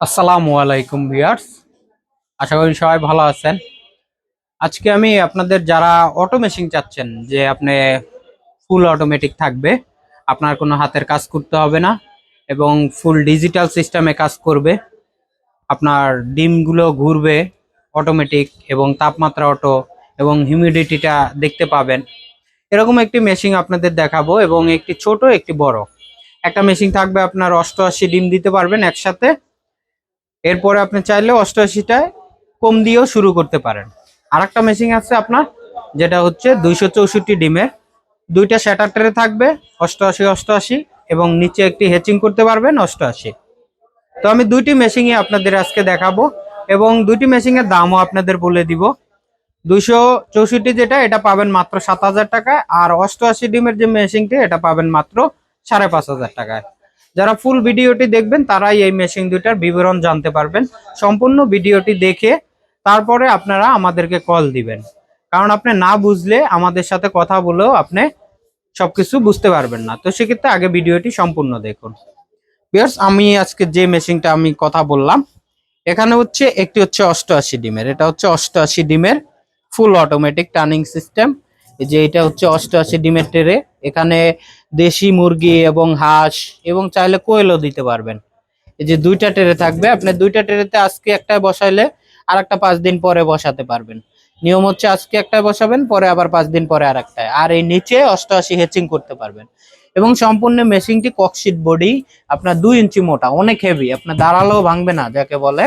আসসালামু আলাইকুম ভিউয়ার্স। আশা করি সবাই ভালো আছেন। আজকে আমি আপনাদের যারা অটো মেশিন চাচ্ছেন, যে আপনি ফুল অটোমেটিক থাকবে, আপনার কোনো হাতের কাজ করতে হবে না এবং ফুল ডিজিটাল সিস্টেমে কাজ করবে, আপনার ডিমগুলো ঘুরবে অটোমেটিক এবং তাপমাত্রা অটো এবং হিউমিডিটিটা দেখতে পাবেন। এরকম একটি মেশিন আপনাদের দেখাবো এবং একটি ছোট, একটি বড়। একটা মেশিন থাকবে আপনার অষ্টআশি ডিম দিতে পারবেন একসাথে। এরপরে আপনি চাইলে অষ্টআশিটায় কম দিয়েও শুরু করতে পারেন। আর একটা মেশিন আছে আপনার, যেটা হচ্ছে দুইশো চৌষট্টি ডিমের। দুইটা শ্যাটার ট্রে থাকবে, অষ্টআশি অষ্টআশি, এবং নিচে একটি হেচিং করতে পারবেন, অষ্টআশি। তো আমি দুইটি মেশিনই আপনাদের আজকে দেখাবো, এবং দুইটি মেশিনের দামও আপনাদের বলে দিব। দুইশো চৌষট্টি যেটা, এটা পাবেন মাত্র সাত হাজার টাকায়, আর অষ্টআশি ডিমের যে মেশিনটি এটা পাবেন মাত্র সাড়ে পাঁচ হাজার টাকায়। যারা ফুল ভিডিওটি দেখবেন, তারাই এই মেশিন দুইটার বিবরণ জানতে পারবেন। সম্পূর্ণ ভিডিওটি দেখে তারপরে আপনারা আমাদেরকে কল দিবেন। কারণ আপনি না বুঝলে আমাদের সাথে কথা বলেও আপনি সবকিছু বুঝতে পারবেন না। তো সেক্ষেত্রে আগে ভিডিওটি সম্পূর্ণ দেখুন। বিয়ার্স আমি আজকে যে মেশিনটা আমি কথা বললাম, এখানে হচ্ছে, একটি হচ্ছে অষ্টআশি ডিমের। এটা হচ্ছে অষ্টআশি ডিমের ফুল অটোমেটিক টার্নিং সিস্টেম যে এটা হচ্ছে অষ্টআশি ডিমের ট্রে। এখানে দেশি মুরগি এবং হাঁস এবং চাইলে কোয়েলও দিতে পারবেন। এই যে দুইটা ট্রে থাকবে। আপনি দুইটা ট্রেতে আজকে একটায় বসাইলে আর একটা পাঁচ দিন পরে বসাতে পারবেন। নিয়ম হচ্ছে আজকে একটায় বসাবেন, পরে আবার পাঁচ দিন পরে আর একটায় আর এই নিচে অষ্টআশি হেচিং করতে পারবেন। এবং সম্পূর্ণ মেশিনটি ককশিট বডি আপনার দুই ইঞ্চি মোটা, অনেক হেভি আপনার দাঁড়ালেও ভাঙবে না, যাকে বলে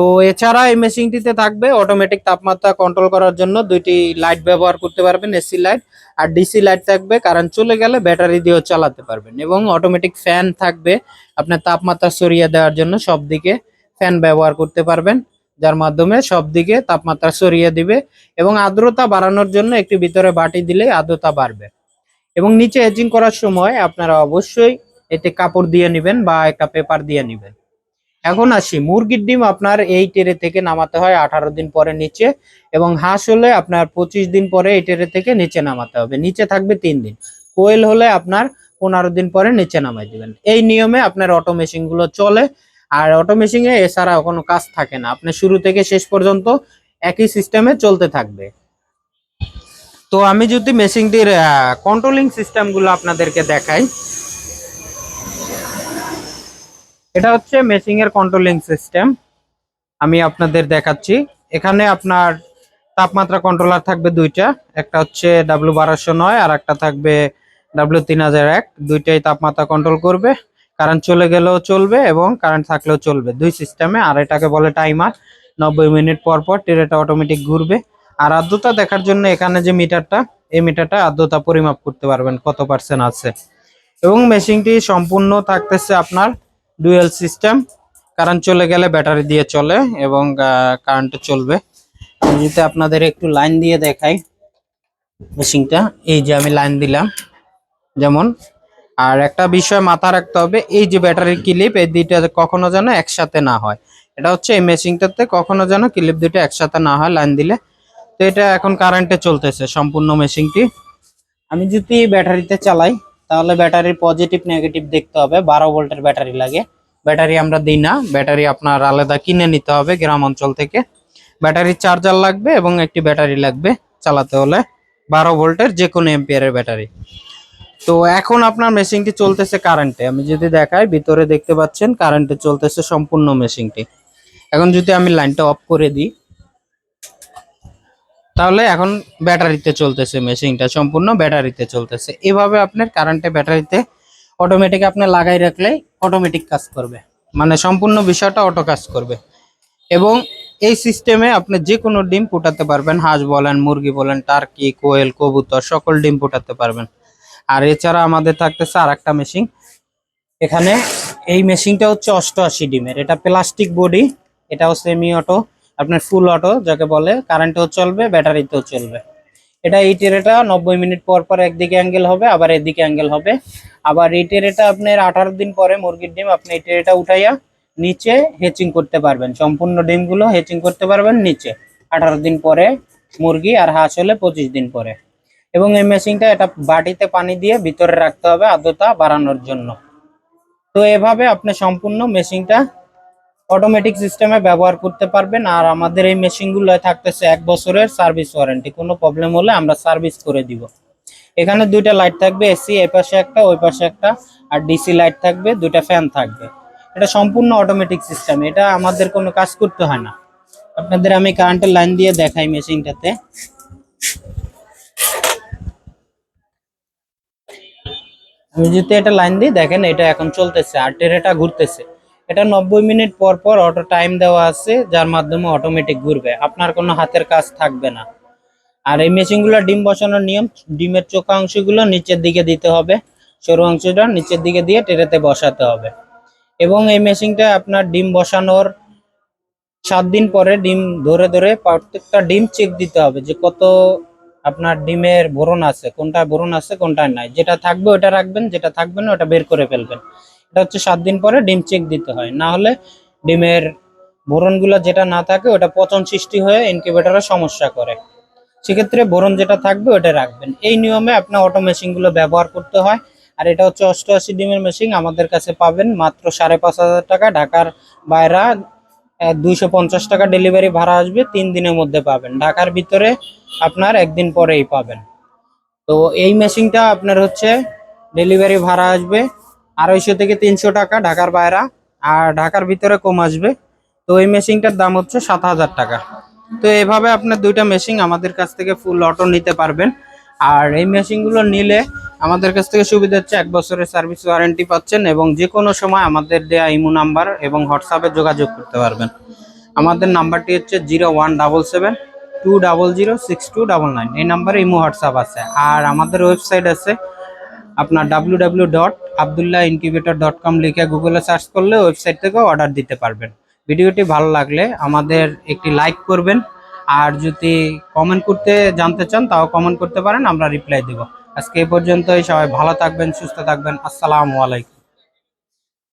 তো এছাড়া এই মেশিনটিতে থাকবে অটোমেটিক তাপমাত্রা কন্ট্রোল করার জন্য দুইটি লাইট ব্যবহার করতে পারবেন এসি লাইট আর ডিসি লাইট থাকবে, কারণ চলে গেলে ব্যাটারি দিয়েও চালাতে পারবেন এবং অটোমেটিক ফ্যান থাকবে, আপনার তাপমাত্রা সরিয়ে দেওয়ার জন্য সব দিকে ফ্যান ব্যবহার করতে পারবেন, যার মাধ্যমে সব দিকে তাপমাত্রা সরিয়ে দিবে এবং আর্দ্রতা বাড়ানোর জন্য একটি ভিতরে বাটি দিলে আর্দ্রতা বাড়বে। এবং নিচে এজিং করার সময় আপনারা অবশ্যই এতে কাপড় দিয়ে নেবেন বা একটা পেপার দিয়ে নেবেন। এখন আসি। মুরগির ডিম আপনার এই টেরে থেকে নামাতে হয় আঠারো দিন পরে নিচে এবং হাঁস হলে আপনার পঁচিশ দিন পরে এই টেরে থেকে নিচে নামাতে হবে। নিচে থাকবে তিন দিন। কোয়েল হলে আপনার পনেরো দিন পরে নিচে নামাই দিবেন। এই নিয়মে আপনার অটো মেশিনগুলো চলে। আর অটো মেশিনে এছাড়া কোনো কাজ থাকে না। আপনি শুরু থেকে শেষ পর্যন্ত একই সিস্টেমে চলতে থাকবে। তো আমি যদি মেশিনটির কন্ট্রোলিং সিস্টেমগুলো আপনাদেরকে দেখাই। এটা হচ্ছে মেশিং এর কন্ট্রোলিং সিস্টেম আমি আপনাদের দেখাচ্ছি। এখানে আপনার তাপমাত্রা কন্ট্রোলার থাকবে দুইটা। একটা হচ্ছে ডাব্লিউ বারোশো নয় আর একটা থাকবে ডাব্লিউ তিন হাজার এক। দুইটাই তাপমাত্রা কন্ট্রোল করবে। কারেন্ট চলে গেলেও চলবে এবং কারেন্ট থাকলেও চলবে। দুই সিস্টেমে আর এটাকে বলে টাইমার নব্বই মিনিট পর পর টেরেটা অটোমেটিক ঘুরবে। আর আর্দ্রতা দেখার জন্য এখানে যে মিটারটা এই মিটারটা আর্দ্রতা পরিমাপ করতে পারবেন, কত পার্সেন্ট আছে। এবং মেশিনটি সম্পূর্ণ থাকতেছে আপনার ডুয়েল সিস্টেম। কারেন্ট চলে গেলে ব্যাটারি দিয়ে চলে এবং কারেন্ট চলবে। যদি আপনাদের একটু লাইন দিয়ে দেখাই মেশিনটা, এই যে আমি লাইন দিলাম, যেমন। আর একটা বিষয় মাথা রাখতে হবে, এই যে ব্যাটারির ক্লিপ, এই দুইটা কখনো যেন একসাথে না হয়। এটা হচ্ছে এই মেশিনটাতে কখনো যেন ক্লিপ দুইটা একসাথে না হয় লাইন দিলে। তো এটা এখন কারেন্টে চলতেছে সম্পূর্ণ মেশিনটি। আমি যদি ব্যাটারিতে চালাই তাহলে ব্যাটারির পজিটিভ নেগেটিভ দেখতে হবে। বারো ভোল্টের ব্যাটারি লাগে। ব্যাটারি আমরা দিই না। ব্যাটারি আপনার আলাদা কিনে নিতে হবে গ্রাম অঞ্চল থেকে। ব্যাটারির চার্জার লাগবে এবং একটি ব্যাটারি লাগবে চালাতে হলে। বারো ভোল্টের যে কোনো এম্পিয়ারের ব্যাটারি। তো এখন আপনার মেশিনটি চলতেছে কারেন্টে আমি যদি দেখাই, ভিতরে দেখতে পাচ্ছেন কারেন্টে চলতেছে সম্পূর্ণ মেশিনটি এখন যদি আমি লাইনটা অফ করে দিই তাহলে এখন ব্যাটারিতে চলতেছে মেশিনটা, সম্পূর্ণ ব্যাটারিতে চলতেছে। এভাবে আপনার কারেন্টে ব্যাটারিতে অটোমেটিক আপনি লাগাই রাখলেই অটোমেটিক কাজ করবে। মানে সম্পূর্ণ বিষয়টা অটো কাজ করবে। এবং এই সিস্টেমে আপনি যে কোনো ডিম ফুটাতে পারবেন, হাঁস বলেন, মুরগি বলেন টার্কি কোয়েল, কবুতর, সকল ডিম ফুটাতে পারবেন। আর এছাড়া আমাদের থাকতেছে আর একটা মেশিন এখানে এই মেশিনটা হচ্ছে অষ্টআশি ডিমের। এটা প্লাস্টিক বডি এটাও সেমি অটো আপনার ফুল অটো যাকে বলে কারেন্টেও চলবে ব্যাটারিতেও চলবে। এটা এই টেরেটা নব্বই মিনিট পর পর একদিকে অ্যাঙ্গেল হবে, আবার এদিকে অ্যাঙ্গেল হবে। আবার এই টেরেটা আপনার আঠারো দিন পরে মুরগির ডিম, আপনি এই টেরেটা উঠাইয়া নিচে হেচিং করতে পারবেন। সম্পূর্ণ ডিমগুলো হেচিং করতে পারবেন নিচে। আঠারো দিন পরে মুরগি আর হাঁস হলে পঁচিশ দিন পরে। এবং এই মেশিনটা এটা বাটিতে পানি দিয়ে ভিতরে রাখতে হবে আর্দ্রতা বাড়ানোর জন্য। তো এভাবে আপনি সম্পূর্ণ মেশিনটা অটোমেটিক সিস্টেমে ব্যবহার করতে পারবেন আর আমাদের এই মেশিনগুলো থাকতেছে এক বছরের সার্ভিস ওয়ারেন্টি কোনো প্রবলেম হলে আমরা সার্ভিস করে দিব। এখানে দুইটা লাইট থাকবে এসি এই পাশে একটা, ওই পাশে একটা, আর ডিসি লাইট থাকবে, দুইটা ফ্যান থাকবে। এটা সম্পূর্ণ অটোমেটিক সিস্টেম এটা আমাদের কোনো কাজ করতে হয় না। আপনাদের আমি কারেন্টের লাইন দিয়ে দেখাই মেশিনটাতে আমি যদি এটা লাইন দিই দেখেন, এটা এখন চলতেছে, আর টেরেটা ঘুরতেছে। এটা নব্বই মিনিট পর পর অটো টাইম দেওয়া আছে, যার মাধ্যমে অটোমেটিক ঘুরবে। আপনার কোনো হাতের কাজ থাকবে না। আর এই মেশিনগুলো ডিম বসানোর নিয়ম, ডিমের চোখা অংশগুলো নিচের দিকে দিতে হবে। সরু অংশটা নিচের দিকে দিয়ে টেরেতে বসাতে হবে। এবং এই মেশিনটা আপনার ডিম বসানোর সাত দিন পরে ডিম ধরে ধরে প্রত্যেকটা ডিম চেক দিতে হবে যে কত আপনার ডিমের ভরণ আছে, কোনটা ভরণ আছে, কোনটা নাই। যেটা থাকবে ওটা রাখবেন, যেটা থাকবে না ওটা বের করে ফেলবেন। এটা হচ্ছে সাত দিন পরে ডিম চেক দিতে হয়। না হলে ডিমের ভরণগুলো যেটা না থাকে, ওটা পচন সৃষ্টি হয়ে ইনকিউবেটরে সমস্যা করে। সেক্ষেত্রে বোরন যেটা থাকবে, ওটা রাখবেন। এই নিয়মে আপনার অটো মেশিনগুলো ব্যবহার করতে হয়। আর এটা হচ্ছে অষ্টআশি ডিমের মেশিন আমাদের কাছে পাবেন মাত্র সাড়ে পাঁচ হাজার টাকা। ঢাকার বাইরা দুইশো পঞ্চাশ টাকা ডেলিভারি ভাড়া আসবে, তিন দিনের মধ্যে পাবেন। ঢাকার ভিতরে আপনার একদিন পরেই পাবেন। তো এই মেশিনটা আপনার হচ্ছে ডেলিভারি ভাড়া আসবে আড়াইশো থেকে তিনশো টাকা ঢাকার বাইরা, আর ঢাকার ভিতরে কম আসবে। তো এই মেশিনটার দাম হচ্ছে সাত হাজার টাকা। তো এভাবে আপনার দুইটা মেশিন আমাদের কাছ থেকে ফুল অটো নিতে পারবেন। আর এই মেশিনগুলো নিলে আমাদের কাছ থেকে সুবিধা হচ্ছে এক বছরের সার্ভিস ওয়ারেন্টি পাচ্ছেন এবং যে কোনো সময় আমাদের দেয়া ইমো নাম্বার এবং হোয়াটসঅ্যাপে যোগাযোগ করতে পারবেন। আমাদের নাম্বারটি হচ্ছে zero one double seven two double zero six two double nine. এই নাম্বারে ইমো হোয়াটসঅ্যাপ আছে। আর আমাদের ওয়েবসাইট আছে আপনার W W dot Abdullah incubator dot com লিখে গুগলে সার্চ করলে ওয়েবসাইট থেকে অর্ডার দিতে পারবেন। ভিডিওটি ভালো লাগলে আমাদের একটি লাইক করবেন। আর যদি কমেন্ট করতে জানতে চান, তাও কমেন্ট করতে পারেন, আমরা রিপ্লাই দেব। আজকে এই পর্যন্তই, সবাই ভালো থাকবেন, সুস্থ থাকবেন। আসসালামু আলাইকুম।